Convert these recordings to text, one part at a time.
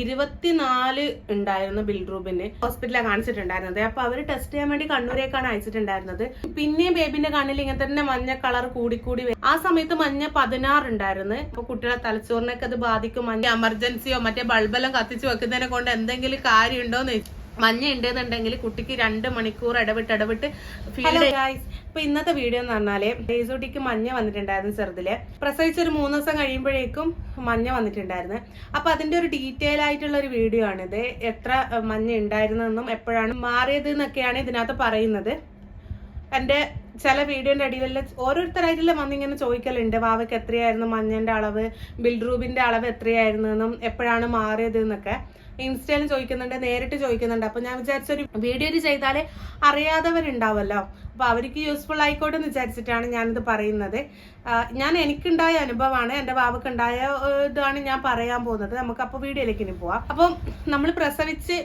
ഇരുപത്തിനാല് ഉണ്ടായിരുന്നു ബിൽറൂബിന് ഹോസ്പിറ്റലിലാണ് കാണിച്ചിട്ടുണ്ടായിരുന്നത്. അപ്പൊ അവർ ടെസ്റ്റ് ചെയ്യാൻ വേണ്ടി കണ്ണൂരേക്കാണ് അയച്ചിട്ടുണ്ടായിരുന്നത്. പിന്നെയും ബേബിന്റെ കണ്ണിൽ ഇങ്ങനെ തന്നെ മഞ്ഞ കളർ കൂടിക്കൂടി വരും ആ സമയത്ത് മഞ്ഞ പതിനാറ് ഉണ്ടായിരുന്നു. അപ്പൊ കുട്ടികളെ തലച്ചോറിനൊക്കെ അത് ബാധിക്കും. മഞ്ഞ എമർജൻസിയോ മറ്റേ ബൾബെല്ലാം കത്തിച്ചു വെക്കുന്നതിനെ കൊണ്ട് എന്തെങ്കിലും കാര്യമുണ്ടോന്ന് ചോദിച്ചു. മഞ്ഞ ഉണ്ടെന്നുണ്ടെങ്കിൽ കുട്ടിക്ക് രണ്ട് മണിക്കൂർ ഇടവിട്ട് ഇടവിട്ട് ഹലോ ഗായ്സ് ഇപ്പൊ ഇന്നത്തെ വീഡിയോ എന്ന് പറഞ്ഞാൽ ഡേസോട്ടിക്ക് മഞ്ഞ വന്നിട്ടുണ്ടായിരുന്നു ചെറുതിൽ. പ്രസവിച്ച ഒരു മൂന്ന് ദിവസം കഴിയുമ്പോഴേക്കും മഞ്ഞ വന്നിട്ടുണ്ടായിരുന്നു. അപ്പൊ അതിന്റെ ഒരു ഡീറ്റെയിൽ ആയിട്ടുള്ള ഒരു വീഡിയോ ആണിത്. എത്ര മഞ്ഞ ഉണ്ടായിരുന്നെന്നും എപ്പോഴാണ് മാറിയത് എന്നൊക്കെയാണ് ഇതിനകത്ത് പറയുന്നത്. എന്റെ ചില വീഡിയോന്റെ അടിയിലെല്ലാം ഓരോരുത്തരായിട്ടുള്ള വന്നിങ്ങനെ ചോദിക്കലുണ്ട്. വാവയ്ക്ക് എത്രയായിരുന്നു മഞ്ഞന്റെ അളവ്? ബിൽഡ്രൂബിന്റെ അളവ് എത്രയായിരുന്നു എന്നും എപ്പോഴാണ് മാറിയത് എന്നൊക്കെ ഇൻസ്റ്റയിൽ ചോദിക്കുന്നുണ്ട് നേരിട്ട് ചോദിക്കുന്നുണ്ട്. അപ്പൊ ഞാൻ വിചാരിച്ചൊരു വീഡിയോ ചെയ്താലേ അറിയാത്തവരുണ്ടാവല്ലോ. അപ്പൊ അവർക്ക് യൂസ്ഫുൾ ആയിക്കോട്ടെ എന്ന് വിചാരിച്ചിട്ടാണ് ഞാനിത് പറയുന്നത്. ഞാൻ എനിക്കുണ്ടായ അനുഭവമാണ് എന്റെ ഉണ്ടായ ഇതാണ് ഞാൻ പറയാൻ പോകുന്നത്. നമുക്ക് അപ്പോൾ വീഡിയോയിലേക്ക് ഇനി പോവാം. അപ്പം നമ്മൾ പ്രസവിച്ച്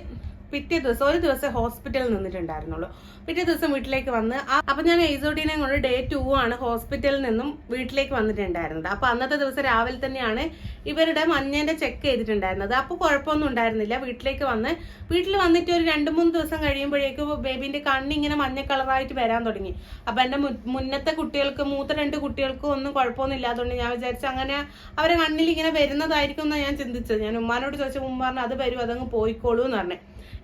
പിറ്റേ ദിവസം ഒരു ദിവസം ഹോസ്പിറ്റലിൽ നിന്നിട്ടുണ്ടായിരുന്നുള്ളൂ. പിറ്റേ ദിവസം വീട്ടിലേക്ക് വന്ന് അപ്പൊ ഞാൻ ഐസോഡീനെ കൊണ്ട് ഡേ ടു ആണ് ഹോസ്പിറ്റലിൽ നിന്നും വീട്ടിലേക്ക് വന്നിട്ടുണ്ടായിരുന്നത്. അപ്പൊ അന്നത്തെ ദിവസം രാവിലെ തന്നെയാണ് ഇവരുടെ മഞ്ഞേന്റെ ചെക്ക് ചെയ്തിട്ടുണ്ടായിരുന്നത്. അപ്പൊ കുഴപ്പമൊന്നും ഉണ്ടായിരുന്നില്ല. വീട്ടിലേക്ക് വന്ന് വീട്ടിൽ വന്നിട്ട് ഒരു രണ്ട് മൂന്ന് ദിവസം കഴിയുമ്പോഴേക്കും ബേബിന്റെ കണ്ണിങ്ങനെ മഞ്ഞ കളറായിട്ട് വരാൻ തുടങ്ങി. അപ്പൊ എന്റെ മുന്നത്തെ കുട്ടികൾക്ക് മൂത്ത രണ്ട് കുട്ടികൾക്കും ഒന്നും കുഴപ്പമൊന്നും ഇല്ലാത്തതുകൊണ്ട് ഞാൻ വിചാരിച്ചു അങ്ങനെ അവരെ കണ്ണിൽ ഇങ്ങനെ വരുന്നതായിരിക്കും എന്നാണ് ഞാൻ ചിന്തിച്ചത്. ഞാൻ ഉമ്മാനോട് ചോദിച്ചു ഉമ്മ പറഞ്ഞു അത് വരും അതങ്ങ് പോയിക്കോളൂ എന്ന് പറഞ്ഞു.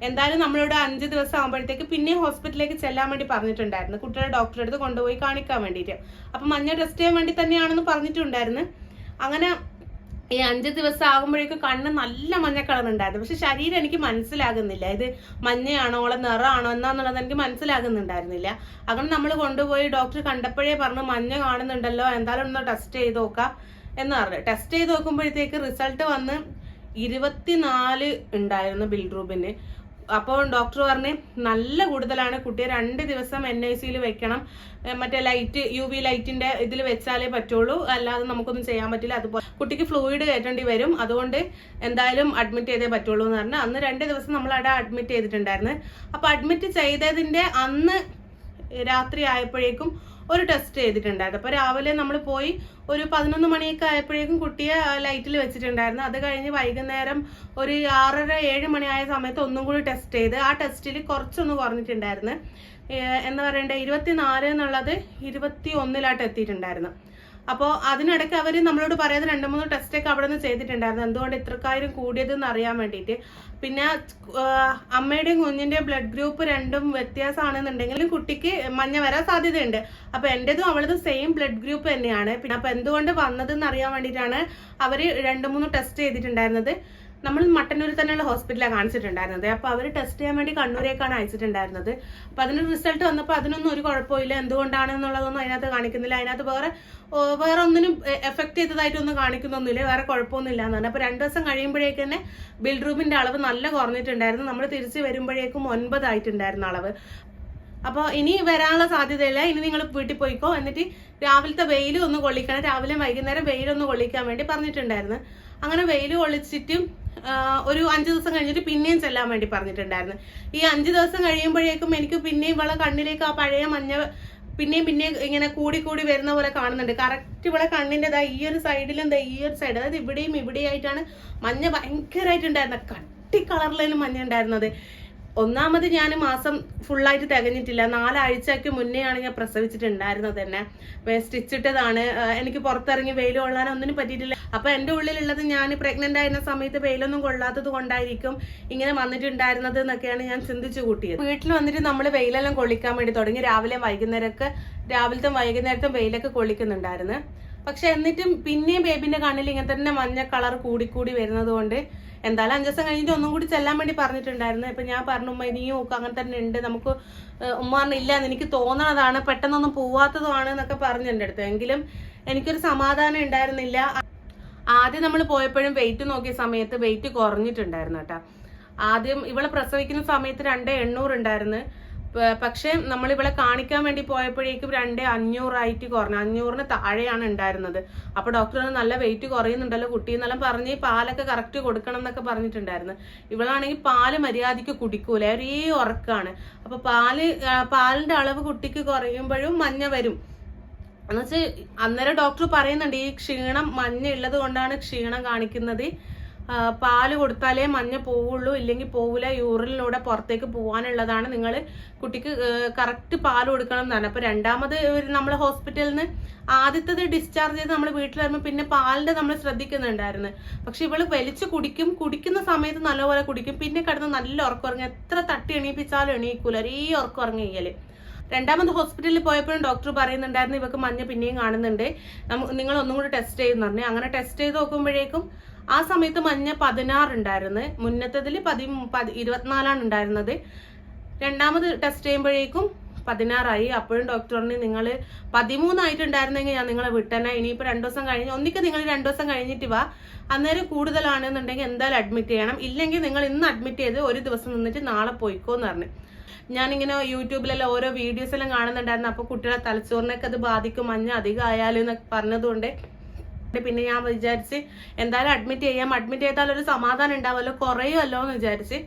എന്തായാലും നമ്മളോട് അഞ്ച് ദിവസം ആകുമ്പോഴത്തേക്ക് പിന്നെ ഹോസ്പിറ്റലിലേക്ക് ചെല്ലാൻ വേണ്ടി പറഞ്ഞിട്ടുണ്ടായിരുന്നു. കുട്ടിയുടെ ഡോക്ടറെ അടുത്ത് കൊണ്ടുപോയി കാണിക്കാൻ വേണ്ടിയിട്ട്. അപ്പൊ മഞ്ഞ ടെസ്റ്റ് ചെയ്യാൻ വേണ്ടി തന്നെയാണെന്ന് പറഞ്ഞിട്ടുണ്ടായിരുന്നു. അങ്ങനെ ഈ അഞ്ച് ദിവസം ആകുമ്പോഴേക്കും കണ്ണ് നല്ല മഞ്ഞ കളർ ഉണ്ടായിരുന്നു പക്ഷെ ശരീരം എനിക്ക് മനസ്സിലാകുന്നില്ല. ഇത് മഞ്ഞയാണോ ഓളെ നിറമാണോ എന്നാന്നുള്ളത് എനിക്ക് മനസ്സിലാകുന്നുണ്ടായിരുന്നില്ല. അങ്ങനെ നമ്മൾ കൊണ്ടുപോയി ഡോക്ടർ കണ്ടപ്പോഴേ പറഞ്ഞു മഞ്ഞ കാണുന്നുണ്ടല്ലോ എന്തായാലും ഒന്ന് ടെസ്റ്റ് ചെയ്ത് നോക്കാം എന്ന് പറഞ്ഞു. ടെസ്റ്റ് ചെയ്ത് നോക്കുമ്പോഴത്തേക്ക് റിസൾട്ട് വന്ന് ഇരുപത്തിനാല് ഉണ്ടായിരുന്നു ബിൽറൂബിന് അപ്പോൾ ഡോക്ടർ പറഞ്ഞ് നല്ല കൂടുതലാണ്. കുട്ടിയെ രണ്ട് ദിവസം എൻ ഐ സിയിൽ വെക്കണം. മറ്റേ ലൈറ്റ് യു വി ലൈറ്റിന്റെ ഇതിൽ വെച്ചാലേ പറ്റുള്ളൂ. അല്ലാതെ നമുക്കൊന്നും ചെയ്യാൻ പറ്റില്ല. അതുപോലെ കുട്ടിക്ക് ഫ്ലൂയിഡ് കയറ്റേണ്ടി വരും. അതുകൊണ്ട് എന്തായാലും അഡ്മിറ്റ് ചെയ്തേ പറ്റുള്ളൂ എന്ന് പറഞ്ഞാൽ അന്ന് രണ്ട് ദിവസം നമ്മൾ അവിടെ അഡ്മിറ്റ് ചെയ്തിട്ടുണ്ടായിരുന്നു. അപ്പൊ അഡ്മിറ്റ് ചെയ്തതിന്റെ അന്ന് രാത്രി ആയപ്പോഴേക്കും ഒരു ടെസ്റ്റ് ചെയ്തിട്ടുണ്ടായിരുന്നു. അപ്പോൾ രാവിലെ നമ്മൾ പോയി ഒരു പതിനൊന്ന് മണിയൊക്കെ ആയപ്പോഴേക്കും കുട്ടിയെ ലൈറ്റിൽ വെച്ചിട്ടുണ്ടായിരുന്നു. അത് കഴിഞ്ഞ് വൈകുന്നേരം ഒരു ആറര ഏഴ് മണിയായ സമയത്ത് ഒന്നും കൂടി ടെസ്റ്റ് ചെയ്ത് ആ ടെസ്റ്റിൽ കുറച്ചൊന്ന് കുറഞ്ഞിട്ടുണ്ടായിരുന്നു. എന്ന് പറയേണ്ടത് പറയണ്ടേ ഇരുപത്തിനാല് എന്നുള്ളത് ഇരുപത്തി ഒന്നിലായിട്ട് എത്തിയിട്ടുണ്ടായിരുന്നു. അപ്പോൾ അതിനിടയ്ക്ക് അവർ നമ്മളോട് പറയാതെ രണ്ട് മൂന്ന് ടെസ്റ്റൊക്കെ അവിടെ നിന്ന് ചെയ്തിട്ടുണ്ടായിരുന്നു. എന്തുകൊണ്ട് ഇത്രക്കാരും കൂടിയതെന്ന് അറിയാൻ വേണ്ടിയിട്ട്. പിന്നെ അമ്മയുടെയും കുഞ്ഞിന്റെയും ബ്ലഡ് ഗ്രൂപ്പ് രണ്ടും വ്യത്യാസമാണെന്നുണ്ടെങ്കിലും കുട്ടിക്ക് മഞ്ഞ വരാൻ സാധ്യതയുണ്ട്. അപ്പൊ എന്റെതും അവളതും സെയിം ബ്ലഡ് ഗ്രൂപ്പ് തന്നെയാണ്. പിന്നെ അപ്പൊ എന്തുകൊണ്ട് വന്നതെന്ന് അറിയാൻ വേണ്ടിയിട്ടാണ് അവർ രണ്ട് മൂന്ന് ടെസ്റ്റ് ചെയ്തിട്ടുണ്ടായിരുന്നത്. നമ്മൾ മട്ടന്നൂരിൽ തന്നെയുള്ള ഹോസ്പിറ്റലാണ് കാണിച്ചിട്ടുണ്ടായിരുന്നത്. അപ്പൊ അവർ ടെസ്റ്റ് ചെയ്യാൻ വേണ്ടി കണ്ണൂരേക്കാണ് അയച്ചിട്ടുണ്ടായിരുന്നത്. അപ്പൊ അതിന് റിസൾട്ട് വന്നപ്പോൾ അതിനൊന്നും ഒരു കുഴപ്പമില്ല എന്തുകൊണ്ടാണ് എന്നുള്ളതൊന്നും അതിനകത്ത് കാണിക്കുന്നില്ല. അതിനകത്ത് വേറെ വേറെ ഒന്നിനും എഫക്ട് ചെയ്തതായിട്ടൊന്നും കാണിക്കുന്നൊന്നുമില്ല. വേറെ കുഴപ്പമൊന്നുമില്ല എന്ന് പറഞ്ഞു. അപ്പൊ രണ്ടു ദിവസം കഴിയുമ്പോഴേക്ക് തന്നെ ബിൽഡ്രൂമിന്റെ അളവ് നല്ല കുറഞ്ഞിട്ടുണ്ടായിരുന്നു. നമ്മൾ തിരിച്ച് വരുമ്പോഴേക്കും ഒൻപതായിട്ടുണ്ടായിരുന്നു അളവ്. അപ്പോൾ ഇനി വരാനുള്ള സാധ്യതയില്ല. ഇനി നിങ്ങൾ വീട്ടിൽ പോയിക്കോ. എന്നിട്ട് രാവിലത്തെ വെയിൽ ഒന്ന് കൊള്ളിക്കണം. രാവിലെ വൈകുന്നേരം വെയിലൊന്ന് കൊള്ളിക്കാൻ വേണ്ടി പറഞ്ഞിട്ടുണ്ടായിരുന്നു. അങ്ങനെ വെയിൽ കൊള്ളിച്ചിട്ട് ഒരു അഞ്ച് ദിവസം കഴിഞ്ഞിട്ട് പിന്നെയും ചെല്ലാൻ വേണ്ടി പറഞ്ഞിട്ടുണ്ടായിരുന്നു. ഈ അഞ്ച് ദിവസം കഴിയുമ്പോഴേക്കും എനിക്ക് പിന്നെയും ഇവളെ കണ്ണിലേക്ക് ആ പഴയ മഞ്ഞ പിന്നെയും പിന്നെയും ഇങ്ങനെ കൂടി കൂടി വരുന്ന പോലെ കാണുന്നുണ്ട്. കറക്റ്റ് ഇവിടെ കണ്ണിന്റെ ദാ ഈ ഒരു സൈഡിലും ദാ ഈ ഒരു സൈഡ് അതായത് ഇവിടെയും ഇവിടെയായിട്ടാണ് മഞ്ഞ ഭയങ്കരമായിട്ടുണ്ടായിരുന്നത് കട്ടി കളറിലും മഞ്ഞ ഉണ്ടായിരുന്നത്. ഒന്നാമത് ഞാൻ മാസം ഫുള്ളായിട്ട് തികഞ്ഞിട്ടില്ല. നാലാഴ്ചയ്ക്ക് മുന്നെയാണ് ഞാൻ പ്രസവിച്ചിട്ടുണ്ടായിരുന്നത് തന്നെ. സ്റ്റിച്ചിട്ടതാണ്. എനിക്ക് പുറത്തിറങ്ങി വെയിൽ കൊള്ളാനോ ഒന്നിനും പറ്റിയിട്ടില്ല. അപ്പൊ എന്റെ ഉള്ളിലുള്ളത് ഞാൻ പ്രഗ്നന്റ് ആയിരുന്ന സമയത്ത് വെയിലൊന്നും കൊള്ളാത്തത് കൊണ്ടായിരിക്കും ഇങ്ങനെ വന്നിട്ടുണ്ടായിരുന്നത് എന്നൊക്കെയാണ് ഞാൻ ചിന്തിച്ചു കൂട്ടിയത്. വീട്ടിൽ വന്നിട്ട് നമ്മൾ വെയിലെല്ലാം കൊള്ളിക്കാൻ വേണ്ടി തുടങ്ങി. രാവിലെ വൈകുന്നേരമൊക്കെ രാവിലത്തെ വൈകുന്നേരത്തെ വെയിലൊക്കെ കൊള്ളിക്കുന്നുണ്ടായിരുന്നു. പക്ഷെ എന്നിട്ടും പിന്നെയും ബേബിന്റെ കണ്ണിൽ ഇങ്ങനെ തന്നെ മഞ്ഞ കളർ കൂടിക്കൂടി വരുന്നത് കൊണ്ട് എന്തായാലും അഞ്ച് ദിവസം കഴിഞ്ഞിട്ട് ഒന്നും കൂടി ചെല്ലാൻ വേണ്ടി പറഞ്ഞിട്ടുണ്ടായിരുന്നു. ഇപ്പൊ ഞാൻ പറഞ്ഞു ഉമ്മ ഇനിയും ഒക്കെ അങ്ങനെ തന്നെ ഉണ്ട്. നമുക്ക് ഉമ്മ പറഞ്ഞില്ല എനിക്ക് തോന്നണതാണ്. പെട്ടെന്നൊന്നും പോവാത്തതുമാണ് എന്നൊക്കെ പറഞ്ഞു എന്റെ അടുത്ത്. എങ്കിലും എനിക്കൊരു സമാധാനം ഉണ്ടായിരുന്നില്ല. ആദ്യം നമ്മൾ പോയപ്പോഴും വെയിറ്റ് നോക്കിയ സമയത്ത് വെയിറ്റ് കുറഞ്ഞിട്ടുണ്ടായിരുന്നു കേട്ടോ. ആദ്യം ഇവളെ പ്രസവിക്കുന്ന സമയത്ത് രണ്ട് എണ്ണൂറ് ഉണ്ടായിരുന്നു. പക്ഷെ നമ്മൾ ഇവളെ കാണിക്കാൻ വേണ്ടി പോയപ്പോഴേക്കും രണ്ട് അഞ്ഞൂറായിട്ട് കുറഞ്ഞു. അഞ്ഞൂറിന് താഴെയാണ് ഉണ്ടായിരുന്നത്. അപ്പൊ ഡോക്ടർ നല്ല വെയിറ്റ് കുറയുന്നുണ്ടല്ലോ കുട്ടി എന്നെല്ലാം പറഞ്ഞ് പാലൊക്കെ കറക്റ്റ് കൊടുക്കണം എന്നൊക്കെ പറഞ്ഞിട്ടുണ്ടായിരുന്നു. ഇവളാണെങ്കിൽ പാൽ മര്യാദയ്ക്ക് കുടിക്കൂല. ഒരേ ഉറക്കാണ്. അപ്പൊ പാൽ പാലിന്റെ അളവ് കുട്ടിക്ക് കുറയുമ്പോഴും മഞ്ഞ വരും. എന്നുവെച്ചാൽ അന്നേരം ഡോക്ടർ പറയുന്നുണ്ട് ഈ ക്ഷീണം മഞ്ഞ ഉള്ളത് കൊണ്ടാണ് ക്ഷീണം കാണിക്കുന്നത്. പാൽ കൊടുത്താലേ മഞ്ഞ പോവുള്ളൂ ഇല്ലെങ്കിൽ പോവില്ല യൂറിനിലൂടെ പുറത്തേക്ക് പോകാനുള്ളതാണ് നിങ്ങൾ കുട്ടിക്ക് കറക്റ്റ് പാൽ കൊടുക്കണം എന്നാണ്. അപ്പോൾ രണ്ടാമത് നമ്മൾ ഹോസ്പിറ്റലിൽ നിന്ന് ആദ്യത്തത് ഡിസ്ചാർജ് ചെയ്ത് നമ്മൾ വീട്ടിൽ വരുമ്പോൾ പിന്നെ പാലിന്റെ നമ്മൾ ശ്രദ്ധിക്കുന്നുണ്ടായിരുന്നു. പക്ഷെ ഇവൾ വലിച്ചു കുടിക്കും കുടിക്കുന്ന സമയത്ത് നല്ലപോലെ കുടിക്കും. പിന്നെ കിടന്ന് നല്ല ഉറക്കം എത്ര തട്ടി എണീപ്പിച്ചാലും എണീക്കൂല ഒരേ ഉറക്കം ഉറങ്ങിയൽ രണ്ടാമത് ഹോസ്പിറ്റലിൽ പോയപ്പോഴും ഡോക്ടർ പറയുന്നുണ്ടായിരുന്നു ഇവക്ക് മഞ്ഞ പിന്നെയും കാണുന്നുണ്ട്. നിങ്ങൾ ഒന്നും കൂടി ടെസ്റ്റ് ചെയ്യുന്നു പറഞ്ഞു. അങ്ങനെ ടെസ്റ്റ് ചെയ്ത് നോക്കുമ്പോഴേക്കും ആ സമയത്ത് മഞ്ഞ പതിനാറ് ഉണ്ടായിരുന്നു മുന്നത്തതിൽ പതി പതി- ഇരുപത്തിനാലാണ് ഉണ്ടായിരുന്നത്. രണ്ടാമത് ടെസ്റ്റ് ചെയ്യുമ്പോഴേക്കും പതിനാറായി. അപ്പോഴും ഡോക്ടറിന് നിങ്ങൾ പതിമൂന്നായിട്ടുണ്ടായിരുന്നെങ്കിൽ ഞാൻ നിങ്ങളെ വിട്ടനെ. ഇനിയിപ്പോൾ രണ്ടു ദിവസം കഴിഞ്ഞ് ഒന്നിക്ക് നിങ്ങൾ രണ്ടു ദിവസം കഴിഞ്ഞിട്ട് വാ. അന്നേരം കൂടുതലാണെന്നുണ്ടെങ്കിൽ എന്തായാലും അഡ്മിറ്റ് ചെയ്യണം. ഇല്ലെങ്കിൽ നിങ്ങൾ ഇന്ന് അഡ്മിറ്റ് ചെയ്ത് ഒരു ദിവസം നിന്നിട്ട് നാളെ പോയിക്കോന്ന് പറഞ്ഞു. ഞാനിങ്ങനെ യൂട്യൂബിലെല്ലാം ഓരോ വീഡിയോസ് എല്ലാം കാണുന്നുണ്ടായിരുന്നു. അപ്പോൾ കുട്ടികളെ തലച്ചോറിനൊക്കെ അത് ബാധിക്കും. മഞ്ഞ അധികം ആയാലും എന്നൊക്കെ പറഞ്ഞതുകൊണ്ട് പിന്നെ ഞാൻ വിചാരിച്ച് എന്തായാലും അഡ്മിറ്റ് ചെയ്യാം. അഡ്മിറ്റ് ചെയ്താൽ ഒരു സമാധാനം ഉണ്ടാവുമല്ലോ. കുറയുമല്ലോ എന്ന് വിചാരിച്ച്.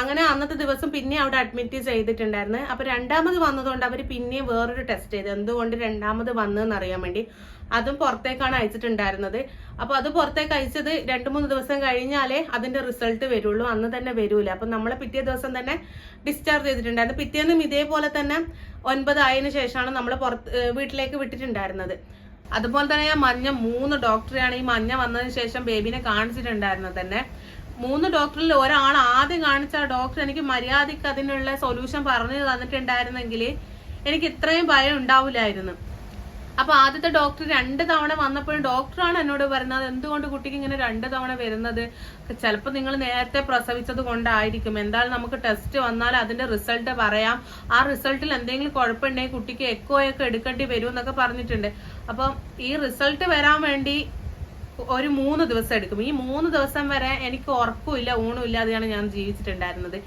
അങ്ങനെ അന്നത്തെ ദിവസം പിന്നെ അവിടെ അഡ്മിറ്റ് ചെയ്തിട്ടുണ്ടായിരുന്നു. അപ്പൊ രണ്ടാമത് വന്നതുകൊണ്ട് അവർ പിന്നെയും വേറൊരു ടെസ്റ്റ് ചെയ്തു. എന്തുകൊണ്ട് രണ്ടാമത് വന്നതെന്ന് അറിയാൻ വേണ്ടി. അതും പുറത്തേക്കാണ് അയച്ചിട്ടുണ്ടായിരുന്നത്. അപ്പൊ അത് പുറത്തേക്ക് അയച്ചത് രണ്ട് മൂന്ന് ദിവസം കഴിഞ്ഞാലേ അതിന്റെ റിസൾട്ട് വരുള്ളൂ. അന്ന് തന്നെ വരൂല. അപ്പൊ നമ്മളെ പിറ്റേ ദിവസം തന്നെ ഡിസ്ചാർജ് ചെയ്തിട്ടുണ്ടായിരുന്നു. പിറ്റേന്നും ഇതേപോലെ തന്നെ ഒൻപതായതിനു ശേഷമാണ് നമ്മൾ പുറത്ത് വീട്ടിലേക്ക് വിട്ടിട്ടുണ്ടായിരുന്നത്. അതുപോലെ തന്നെ ഞാൻ മഞ്ഞ മൂന്ന് ഡോക്ടറെയാണ് ഈ മഞ്ഞ വന്നതിന് ശേഷം ബേബിനെ കാണിച്ചിട്ടുണ്ടായിരുന്നത് തന്നെ. മൂന്ന് ഡോക്ടറിൽ ഒരാൾ ആദ്യം കാണിച്ച ഡോക്ടർ എനിക്ക് മര്യാദയ്ക്ക് അതിനുള്ള സൊല്യൂഷൻ പറഞ്ഞു തന്നിട്ടുണ്ടായിരുന്നെങ്കിൽ എനിക്ക് ഇത്രയും ഭയം ഉണ്ടാവില്ലായിരുന്നു. അപ്പൊ ആദ്യത്തെ ഡോക്ടർ രണ്ട് തവണ വന്നപ്പോഴും ഡോക്ടറാണ് എന്നോട് പറയുന്നത് എന്തുകൊണ്ട് കുട്ടിക്ക് ഇങ്ങനെ രണ്ട് തവണ വരുന്നത്? ചിലപ്പോൾ നിങ്ങൾ നേരത്തെ പ്രസവിച്ചത് കൊണ്ടായിരിക്കും. എന്തായാലും നമുക്ക് ടെസ്റ്റ് വന്നാൽ അതിന്റെ റിസൾട്ട് പറയാം. ആ റിസൾട്ടിൽ എന്തെങ്കിലും കുഴപ്പമുണ്ടെങ്കിൽ കുട്ടിക്ക് എക്കോയൊക്കെ എടുക്കേണ്ടി വരും എന്നൊക്കെ പറഞ്ഞിട്ടുണ്ട്. അപ്പം ഈ റിസൾട്ട് വരാൻ വേണ്ടി ഒരു മൂന്ന് ദിവസം എടുക്കും. ഈ മൂന്ന് ദിവസം വരെ എനിക്ക് ഉറക്കമില്ല ഊണും ഇല്ലാതെയാണ് ഞാൻ ജീവിച്ചിട്ടുണ്ടായിരുന്നത്.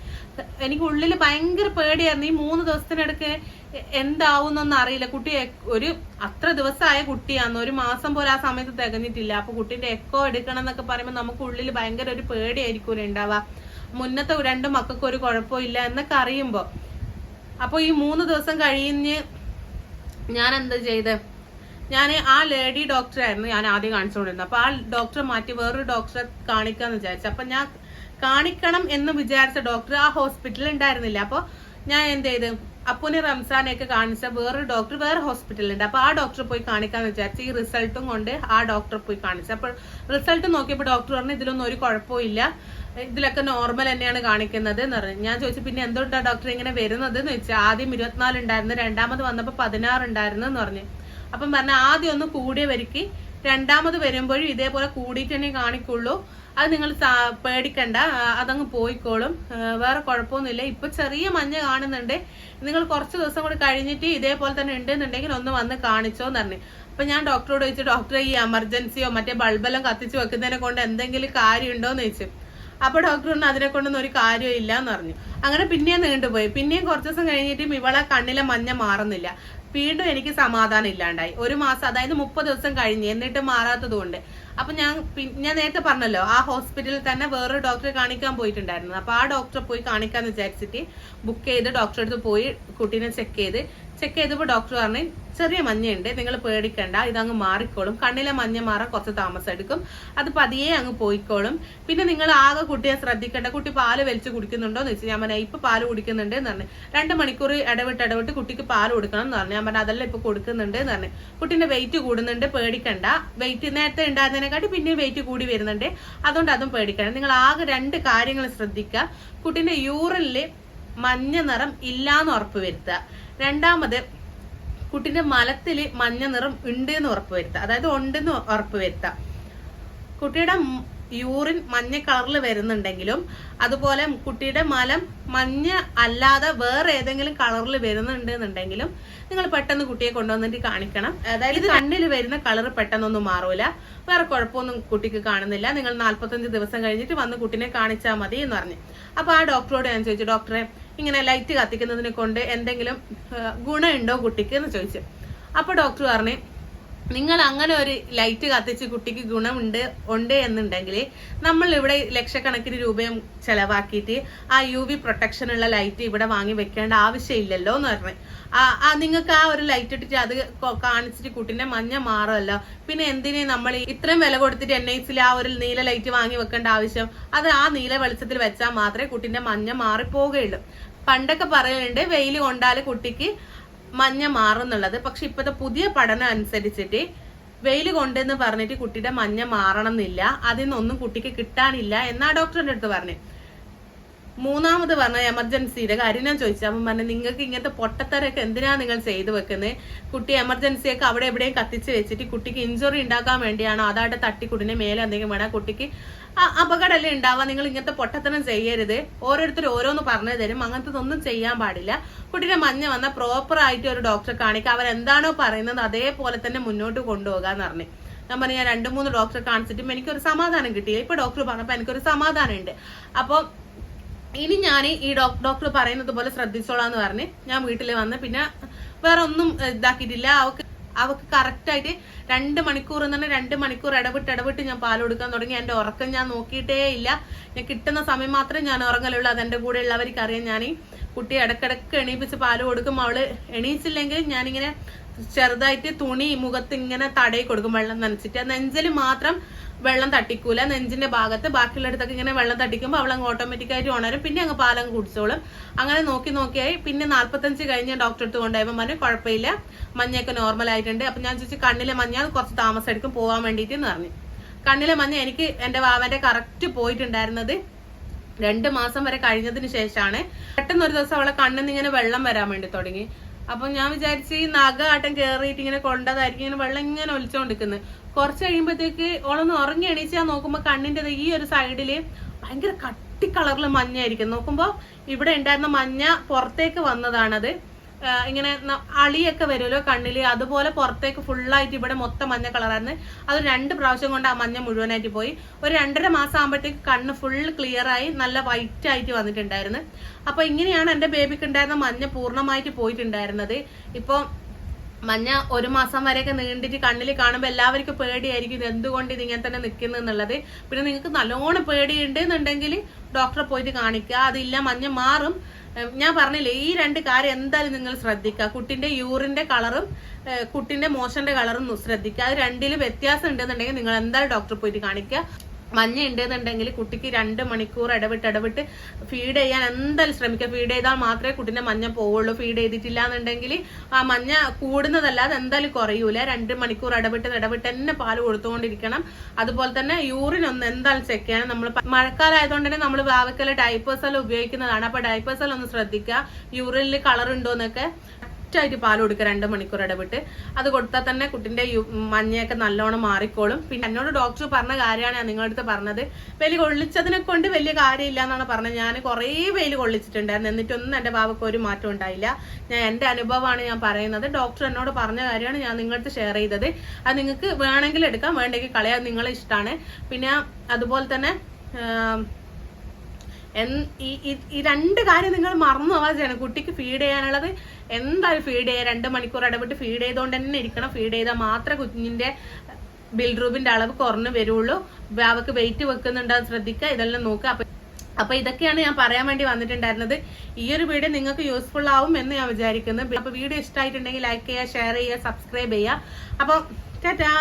എനിക്ക് ഉള്ളിൽ ഭയങ്കര പേടിയായിരുന്നു. ഈ മൂന്ന് ദിവസത്തിനിടയ്ക്ക് എന്താവുന്നൊന്നും അറിയില്ല. കുട്ടി ഒരു അത്ര ദിവസമായ കുട്ടിയാന്ന്. ഒരു മാസം പോലെ ആ സമയത്ത് തികഞ്ഞിട്ടില്ല. അപ്പൊ കുട്ടീന്റെ എക്കോ എടുക്കണം എന്നൊക്കെ പറയുമ്പോൾ നമുക്ക് ഉള്ളിൽ ഭയങ്കര ഒരു പേടിയായിരിക്കും ഉണ്ടാവുക. മുന്നത്തെ രണ്ട് മക്കൾക്ക് ഒരു കുഴപ്പമില്ല എന്നൊക്കെ അറിയുമ്പോ. അപ്പൊ ഈ മൂന്ന് ദിവസം കഴിഞ്ഞ് ഞാൻ എന്താ ചെയ്ത്? ഞാൻ ആ ലേഡി ഡോക്ടറായിരുന്നു ഞാൻ ആദ്യം കാണിച്ചുകൊണ്ടിരുന്നത്. അപ്പൊ ആ ഡോക്ടറെ മാറ്റി വേറൊരു ഡോക്ടറെ കാണിക്കാന്ന് വിചാരിച്ചു. അപ്പൊ ഞാൻ കാണിക്കണം എന്ന് വിചാരിച്ച ഡോക്ടർ ആ ഹോസ്പിറ്റലിൽ ഉണ്ടായിരുന്നില്ല. അപ്പൊ ഞാൻ എന്ത് ചെയ്ത്? അപ്പുനെ റംസാനെയൊക്കെ കാണിച്ച വേറൊരു ഡോക്ടർ വേറെ ഹോസ്പിറ്റലുണ്ട് അപ്പൊ ആ ഡോക്ടറെ പോയി കാണിക്കാന്ന് വിചാരിച്ചു ഈ റിസൾട്ടും കൊണ്ട് ആ ഡോക്ടറെ പോയി കാണിച്ചു. അപ്പൊ റിസൾട്ട് നോക്കിയപ്പോൾ ഡോക്ടർ പറഞ്ഞു ഇതിലൊന്നും ഒരു കുഴപ്പമില്ല ഇതിലൊക്കെ നോർമൽ തന്നെയാണ് കാണിക്കുന്നത് എന്ന് പറഞ്ഞു. ഞാൻ ചോദിച്ചു പിന്നെ എന്തുകൊണ്ടാണ് ഡോക്ടർ ഇങ്ങനെ വരുന്നത്? എന്ന് വെച്ചാൽ ആദ്യം ഇരുപത്തിനാല് ഉണ്ടായിരുന്നു രണ്ടാമത് വന്നപ്പോൾ പതിനാറ് ഉണ്ടായിരുന്നു എന്ന് പറഞ്ഞു. അപ്പം പറഞ്ഞ ആദ്യം ഒന്ന് കൂടിയ വരിക്ക്. രണ്ടാമത് വരുമ്പോഴും ഇതേപോലെ കൂടിയിട്ട് തന്നെ കാണിക്കുള്ളൂ. അത് നിങ്ങൾ പേടിക്കണ്ട. അതങ്ങ് പോയിക്കോളും. വേറെ കുഴപ്പമൊന്നുമില്ല. ഇപ്പൊ ചെറിയ മഞ്ഞ കാണുന്നുണ്ട്. നിങ്ങൾ കുറച്ച് ദിവസം കൂടി കഴിഞ്ഞിട്ട് ഇതേപോലെ തന്നെ ഉണ്ടെന്നുണ്ടെങ്കിൽ ഒന്ന് വന്ന് കാണിച്ചോന്ന് പറഞ്ഞു. അപ്പൊ ഞാൻ ഡോക്ടറോട് ചോദിച്ചു ഡോക്ടറെ ഈ എമർജൻസിയോ മറ്റേ ബൾബെല്ലാം കത്തിച്ചു വെക്കുന്നതിനെ കൊണ്ട് എന്തെങ്കിലും കാര്യമുണ്ടോന്ന് ചോദിച്ചു. അപ്പൊ ഡോക്ടർ പറഞ്ഞു അതിനെ കൊണ്ടൊന്നും ഒരു കാര്യവും ഇല്ല എന്ന് പറഞ്ഞു. അങ്ങനെ പിന്നെയും നീണ്ടുപോയി. പിന്നെയും കുറച്ച് ദിവസം കഴിഞ്ഞിട്ടും ഇവളെ കണ്ണിലെ മഞ്ഞ മാറുന്നില്ല. വീണ്ടും എനിക്ക് സമാധാനം ഇല്ലാണ്ടായി. ഒരു മാസം അതായത് മുപ്പത് ദിവസം കഴിഞ്ഞ് എന്നിട്ട് മാറാത്തത് കൊണ്ട് അപ്പൊ ഞാൻ ഞാൻ നേരത്തെ പറഞ്ഞല്ലോ ആ ഹോസ്പിറ്റലിൽ തന്നെ വേറൊരു ഡോക്ടറെ കാണിക്കാൻ പോയിട്ടുണ്ടായിരുന്നു. അപ്പൊ ആ ഡോക്ടറെ പോയി കാണിക്കാന്ന് വിചാരിച്ചിട്ട് ബുക്ക് ചെയ്ത് ഡോക്ടറെ അടുത്ത് പോയി കുട്ടീനെ ചെക്ക് ചെയ്ത് ചെക്ക് ചെയ്തപ്പോൾ ഡോക്ടർ പറഞ്ഞു ചെറിയ മഞ്ഞയുണ്ട് നിങ്ങൾ പേടിക്കണ്ട ഇതങ്ങ് മാറിക്കോളും. കണ്ണിലെ മഞ്ഞ മാറാൻ കുറച്ച് താമസം എടുക്കും. അത് പതിയെ അങ്ങ് പോയിക്കോളും. പിന്നെ നിങ്ങൾ ആകെ കുട്ടിയെ ശ്രദ്ധിക്കേണ്ട കുട്ടി പാൽ വലിച്ച് കുടിക്കുന്നുണ്ടോ എന്ന് വെച്ചാൽ ഞാൻ പറഞ്ഞാൽ ഇപ്പൊ പാൽ കുടിക്കുന്നുണ്ട് എന്ന് പറഞ്ഞു. രണ്ട് മണിക്കൂർ ഇടവിട്ട് ഇടവിട്ട് കുട്ടിക്ക് പാൽ കൊടുക്കണം എന്ന് പറഞ്ഞു. ഞാൻ പറഞ്ഞു അതെല്ലാം ഇപ്പൊ കൊടുക്കുന്നുണ്ട് എന്ന് പറഞ്ഞു. കുട്ടീന്റെ വെയിറ്റ് കൂടുന്നുണ്ട് പേടിക്കണ്ട. വെയിറ്റ് നേരത്തെ ഉണ്ടായിരുന്നതിനെക്കാട്ടി പിന്നെയും വെയിറ്റ് കൂടി വരുന്നുണ്ട്. അതുകൊണ്ട് അതും പേടിക്കണം നിങ്ങൾ ആകെ രണ്ട് കാര്യങ്ങൾ ശ്രദ്ധിക്കുക. കുട്ടീന്റെ യൂറിനിൽ മഞ്ഞ നിറം ഇല്ലാന്ന് ഉറപ്പ് വരുത്തുക. രണ്ടാമത് കുട്ടിന്റെ മലത്തിൽ മഞ്ഞ നിറം ഉണ്ട് എന്ന് ഉറപ്പ് വരുത്തുക. അതായത് ഉണ്ടെന്ന് ഉറപ്പ് വരുത്തുക. കുട്ടിയുടെ യൂറിൻ മഞ്ഞ കളറിൽ വരുന്നുണ്ടെങ്കിലും അതുപോലെ കുട്ടിയുടെ മലം മഞ്ഞ അല്ലാതെ വേറെ ഏതെങ്കിലും കളറിൽ വരുന്നുണ്ട് എന്നുണ്ടെങ്കിലും നിങ്ങൾ പെട്ടെന്ന് കുട്ടിയെ കൊണ്ടുവന്നിട്ട് കാണിക്കണം. അതായത് കണ്ണിൽ വരുന്ന കളർ പെട്ടെന്നൊന്നും മാറൂല. വേറെ കുഴപ്പമൊന്നും കുട്ടിക്ക് കാണുന്നില്ല. നിങ്ങൾ നാല്പത്തഞ്ച് ദിവസം കഴിഞ്ഞിട്ട് വന്ന് കുട്ടിനെ കാണിച്ചാൽ മതി എന്ന് പറഞ്ഞു. അപ്പൊ ആ ഡോക്ടറോട് ഞാൻ ചോദിച്ചു ഡോക്ടറെ ഇങ്ങനെ ലൈറ്റ് കത്തിക്കുന്നതിനെ കൊണ്ട് എന്തെങ്കിലും ഗുണമുണ്ടോ കുട്ടിക്ക്? എന്ന് ചോദിച്ചു. അപ്പൊ ഡോക്ടർ പറഞ്ഞു നിങ്ങൾ അങ്ങനെ ഒരു ലൈറ്റ് കത്തിച്ച് കുട്ടിക്ക് ഗുണമുണ്ട് ഉണ്ട് എന്നുണ്ടെങ്കിൽ നമ്മൾ ഇവിടെ ലക്ഷക്കണക്കിന് രൂപയും ചെലവാക്കിയിട്ട് ആ യു വി പ്രൊട്ടക്ഷനുള്ള ലൈറ്റ് ഇവിടെ വാങ്ങി വെക്കേണ്ട ആവശ്യമില്ലല്ലോ എന്ന് പറഞ്ഞു. ആ നിങ്ങൾക്ക് ആ ഒരു ലൈറ്റ് ഇട്ടിട്ട് അത് കാണിച്ചിട്ട് കുട്ടിന്റെ മഞ്ഞ മാറുമല്ലോ. പിന്നെ എന്തിനേ നമ്മൾ ഇത്രയും വില കൊടുത്തിട്ട് എൻ ഐസിൽ ആ ഒരു നീല ലൈറ്റ് വാങ്ങി വെക്കേണ്ട ആവശ്യം? അത് ആ നീല വെളിച്ചത്തിൽ വെച്ചാൽ മാത്രമേ കുട്ടിന്റെ മഞ്ഞ മാറിപ്പോവുകയുള്ളൂ. പണ്ടൊക്കെ പറയുന്നുണ്ട് വെയിൽ കൊണ്ടാൽ കുട്ടിക്ക് മഞ്ഞ മാറുന്നുള്ളത്. പക്ഷെ ഇപ്പോഴത്തെ പുതിയ പഠനം അനുസരിച്ചിട്ട് വെയിൽ കൊണ്ടെന്ന് പറഞ്ഞിട്ട് കുട്ടിയുടെ മഞ്ഞ മാറണം എന്നില്ല അതിൽ നിന്നൊന്നും കുട്ടിക്ക് കിട്ടാനില്ല എന്നാ ഡോക്ടറിന്റെ അടുത്ത് പറഞ്ഞു. മൂന്നാമത് പറഞ്ഞ എമർജൻസിയുടെ കാര്യം ഞാൻ ചോദിച്ചു. അപ്പം പറഞ്ഞു നിങ്ങൾക്ക് ഇങ്ങനത്തെ പൊട്ടത്തരൊക്കെ എന്തിനാണ് നിങ്ങൾ ചെയ്തു വെക്കുന്നത് കുട്ടി എമർജൻസിയൊക്കെ അവിടെ എവിടെയും കത്തിച്ച് വെച്ചിട്ട് കുട്ടിക്ക് ഇഞ്ചുറി ഉണ്ടാക്കാൻ വേണ്ടിയാണോ? അതായിട്ട് തട്ടി കുടിനെ മേലെ എന്തെങ്കിലും വേണം? കുട്ടിക്ക് അപകടമല്ലേ ഉണ്ടാവുക? നിങ്ങൾ ഇങ്ങനത്തെ പൊട്ടത്തരം ചെയ്യരുത്. ഓരോരുത്തർ ഓരോന്ന് പറഞ്ഞു തരും. അങ്ങനത്തെ ഒന്നും ചെയ്യാൻ പാടില്ല. കുട്ടിയുടെ മഞ്ഞ വന്ന പ്രോപ്പർ ആയിട്ട് ഒരു ഡോക്ടറെ കാണിക്കുക. അവരെന്താണോ പറയുന്നത് അതേപോലെ തന്നെ മുന്നോട്ട് കൊണ്ടുപോകാൻ പറഞ്ഞു. ഞാൻ പറഞ്ഞു ഞാൻ രണ്ട് മൂന്ന് ഡോക്ടറെ കാണിച്ചിട്ടും എനിക്കൊരു സമാധാനം കിട്ടിയില്ല. ഇപ്പൊ ഡോക്ടർ പറഞ്ഞപ്പോ എനിക്കൊരു സമാധാനം ഉണ്ട് അപ്പോൾ ഇനി ഞാൻ ഈ ഡോക്ടർ പറയുന്നത് പോലെ ശ്രദ്ധിച്ചോളാന്ന് പറഞ്ഞ് ഞാൻ വീട്ടിൽ വന്ന് പിന്നെ വേറെ ഒന്നും ഇതാക്കിയിട്ടില്ല. അവക്ക് അവക്ക് കറക്റ്റായിട്ട് രണ്ട് മണിക്കൂർ എന്ന് പറഞ്ഞാൽ രണ്ട് മണിക്കൂർ ഇടവിട്ട് ഇടവിട്ട് ഞാൻ പാൽ കൊടുക്കാൻ തുടങ്ങി. എന്റെ ഉറക്കം ഞാൻ നോക്കിയിട്ടേ ഇല്ല. ഞാൻ കിട്ടുന്ന സമയം മാത്രമേ ഞാൻ ഉറങ്ങലുള്ളൂ. അതെന്റെ കൂടെ ഉള്ളവർക്ക് അറിയാം. ഞാൻ ഈ കുട്ടിയെ ഇടക്കിടക്ക് എണീപ്പിച്ച് പാൽ കൊടുക്കും. അവൾ എണീച്ചില്ലെങ്കിൽ ഞാനിങ്ങനെ ചെറുതായിട്ട് തുണി മുഖത്ത് ഇങ്ങനെ തടയി കൊടുക്കും. വെള്ളം നനച്ചിട്ട്. നെഞ്ചിൽ മാത്രം വെള്ളം തട്ടിക്കൂല നെഞ്ചിന്റെ ഭാഗത്ത് ബാക്കിയുള്ളിടത്തൊക്കെ ഇങ്ങനെ വെള്ളം തട്ടിക്കുമ്പോൾ അവൾ അങ്ങ് ഓട്ടോമാറ്റിക് ആയിട്ട് ഉണരും. പിന്നെ അങ്ങ് പാലങ്ങ് കുടിച്ചോളും. അങ്ങനെ നോക്കി നോക്കിയായി. പിന്നെ നാല്പത്തഞ്ച് കഴിഞ്ഞ് ഡോക്ടർ അടുത്ത് കൊണ്ടുപോയപ്പോൾ പറഞ്ഞു കുഴപ്പമില്ല. മഞ്ഞയൊക്കെ നോർമൽ ആയിട്ടുണ്ട്. അപ്പൊ ഞാൻ ചോദിച്ചു കണ്ണിലെ മഞ്ഞ കുറച്ച് താമസം എടുക്കും പോവാൻ വേണ്ടിയിട്ട് എന്ന് പറഞ്ഞു. കണ്ണിലെ മഞ്ഞ എനിക്ക് എന്റെ വാവന്റെ കറക്റ്റ് പോയിട്ടുണ്ടായിരുന്നത് രണ്ട് മാസം വരെ കഴിഞ്ഞതിന് ശേഷമാണ്. പെട്ടെന്ന് ഒരു ദിവസം അവളെ കണ്ണിൽ നിന്ന് ഇങ്ങനെ വെള്ളം വരാൻ വേണ്ടി തുടങ്ങി. അപ്പൊ ഞാൻ വിചാരിച്ച് ഈ നഗാട്ടം കേറിയിട്ട് ഇങ്ങനെ കൊണ്ടതായിരിക്കും ഇങ്ങനെ വെള്ളം ഇങ്ങനെ ഒലിച്ചോണ്ടിരിക്കുന്നത് കുറച്ച് കഴിയുമ്പോഴത്തേക്ക് ഓളൊന്ന് ഉറങ്ങി എണീച്ചാൽ നോക്കുമ്പോൾ കണ്ണിന്റെ ഈ ഒരു സൈഡിൽ ഭയങ്കര കട്ടി കളറിൽ മഞ്ഞായിരിക്കും നോക്കുമ്പോൾ ഇവിടെ ഉണ്ടായിരുന്ന മഞ്ഞ പുറത്തേക്ക് വന്നതാണത്. ഇങ്ങനെ അളിയൊക്കെ വരുമല്ലോ കണ്ണിൽ അതുപോലെ പുറത്തേക്ക് ഫുള്ളായിട്ട് ഇവിടെ മൊത്തം മഞ്ഞ കളറായിരുന്നു. അത് രണ്ട് പ്രാവശ്യം കൊണ്ട് ആ മഞ്ഞ മുഴുവനായിട്ട് പോയി. ഒരു രണ്ടര മാസം ആകുമ്പോഴത്തേക്ക് കണ്ണ് ഫുൾ ക്ലിയർ ആയി നല്ല വൈറ്റ് ആയിട്ട് വന്നിട്ടുണ്ടായിരുന്നു. അപ്പൊ ഇങ്ങനെയാണ് എന്റെ ബേബിക്ക് ഉണ്ടായിരുന്ന മഞ്ഞ പൂർണമായിട്ട് പോയിട്ടുണ്ടായിരുന്നത്. ഇപ്പൊ മഞ്ഞ ഒരു മാസം വരെയൊക്കെ നീണ്ടിട്ട് കണ്ണിൽ കാണുമ്പോൾ എല്ലാവർക്കും പേടിയായിരിക്കും ഇത് എന്തുകൊണ്ട് ഇത് ഇങ്ങനെ തന്നെ നിൽക്കുന്നു എന്നുള്ളത്. പിന്നെ നിങ്ങൾക്ക് നല്ലോണം പേടിയുണ്ട് എന്നുണ്ടെങ്കിൽ ഡോക്ടറെ പോയിട്ട് കാണിക്കുക. അതില്ല മഞ്ഞ മാറും. ഞാൻ പറഞ്ഞില്ലേ ഈ രണ്ട് കാര്യം എന്തായാലും നിങ്ങൾ ശ്രദ്ധിക്കുക. കുട്ടിന്റെ യൂറിന്റെ കളറും കുട്ടിന്റെ മോശന്റെ കളറും ശ്രദ്ധിക്കുക. അത് രണ്ടിലും വ്യത്യാസം ഉണ്ടെന്നുണ്ടെങ്കിൽ നിങ്ങൾ എന്തായാലും ഡോക്ടറെ പോയിട്ട് കാണിക്കുക. മഞ്ഞ ഉണ്ടെന്നുണ്ടെങ്കിൽ കുട്ടിക്ക് രണ്ട് മണിക്കൂർ ഇടവിട്ട് ഇടവിട്ട് ഫീഡ് ചെയ്യാൻ എന്തായാലും ശ്രമിക്കുക ഫീഡ് ചെയ്താൽ മാത്രമേ കുട്ടിന്റെ മഞ്ഞ പോവുള്ളൂ. ഫീഡ് ചെയ്തിട്ടില്ല എന്നുണ്ടെങ്കിൽ ആ മഞ്ഞ കൂടുന്നതല്ലാതെ എന്തായാലും കുറയൂല. രണ്ട് മണിക്കൂർ ഇടവിട്ട് ഇടവിട്ട് തന്നെ പാൽ കൊടുത്തുകൊണ്ടിരിക്കണം. അതുപോലെ തന്നെ യൂറിൻ ഒന്ന് എന്തായാലും ചെക്ക് ചെയ്യണം. നമ്മൾ മഴക്കാലമായതുകൊണ്ട് തന്നെ നമ്മൾ വാവക്കൽ ഡൈപ്പേഴ്സ് എല്ലാം ഉപയോഗിക്കുന്നതാണ്. അപ്പൊ ഡൈപ്പേഴ്സ് എല്ലാം ഒന്ന് ശ്രദ്ധിക്കുക. യൂറിനിൽ കളർ ഉണ്ടോ എന്നൊക്കെ. ആയിട്ട് പാൽ കൊടുക്കുക രണ്ട് മണിക്കൂർ ഇടവിട്ട്. അത് കൊടുത്താൽ തന്നെ കുട്ടിന്റെ മഞ്ഞയൊക്കെ നല്ലോണം മാറിക്കോളും. പിന്നെ എന്നോട് ഡോക്ടർ പറഞ്ഞ കാര്യമാണ് ഞാൻ നിങ്ങളുടെ അടുത്ത് പറഞ്ഞത്. വെയിൽ കൊള്ളിച്ചതിനെ കൊണ്ട് വലിയ കാര്യമില്ല എന്നാണ് പറഞ്ഞത്. ഞാൻ കുറേ വെയിൽ കൊള്ളിച്ചിട്ടുണ്ടായിരുന്നു. എന്നിട്ടൊന്നും എന്റെ ബാബക്ക് ഒരു മാറ്റം ഉണ്ടായില്ല. ഞാൻ എന്റെ അനുഭവമാണ് ഞാൻ പറയുന്നത്. ഡോക്ടർ എന്നോട് പറഞ്ഞ കാര്യമാണ് ഞാൻ നിങ്ങളുടെ ഷെയർ ചെയ്തത്. അത് നിങ്ങൾക്ക് വേണമെങ്കിൽ എടുക്കാം. വേണ്ടെങ്കിൽ കളയാൻ നിങ്ങളെ ഇഷ്ടമാണ്. പിന്നെ അതുപോലെ തന്നെ ഈ രണ്ട് കാര്യം നിങ്ങൾ മറന്നു പോവാതെ ചെയ്യണം. കുട്ടിക്ക് ഫീഡ് ചെയ്യാനുള്ളത് എന്തായാലും ഫീഡ് ചെയ്യുക രണ്ട് മണിക്കൂർ ഇടപെട്ട് ഫീഡ് ചെയ്തുകൊണ്ട് തന്നെ ഇരിക്കണം. ഫീഡ് ചെയ്താൽ മാത്രമേ കുഞ്ഞിന്റെ ബിൽഡ്രൂബിന്റെ അളവ് കുറഞ്ഞു വരുള്ളൂ. അവക്ക് വെയിറ്റ് വെക്കുന്നുണ്ടോ ശ്രദ്ധിക്കുക. ഇതെല്ലാം നോക്കുക. അപ്പൊ അപ്പൊ ഇതൊക്കെയാണ് ഞാൻ പറയാൻ വേണ്ടി വന്നിട്ടുണ്ടായിരുന്നത്. ഈ ഒരു വീഡിയോ നിങ്ങൾക്ക് യൂസ്ഫുൾ ആവും എന്ന് ഞാൻ വിചാരിക്കുന്നു. അപ്പൊ വീഡിയോ ഇഷ്ടമായിട്ടുണ്ടെങ്കിൽ ലൈക്ക് ചെയ്യുക ഷെയർ ചെയ്യുക സബ്സ്ക്രൈബ് ചെയ്യുക. അപ്പം ടാറ്റാ.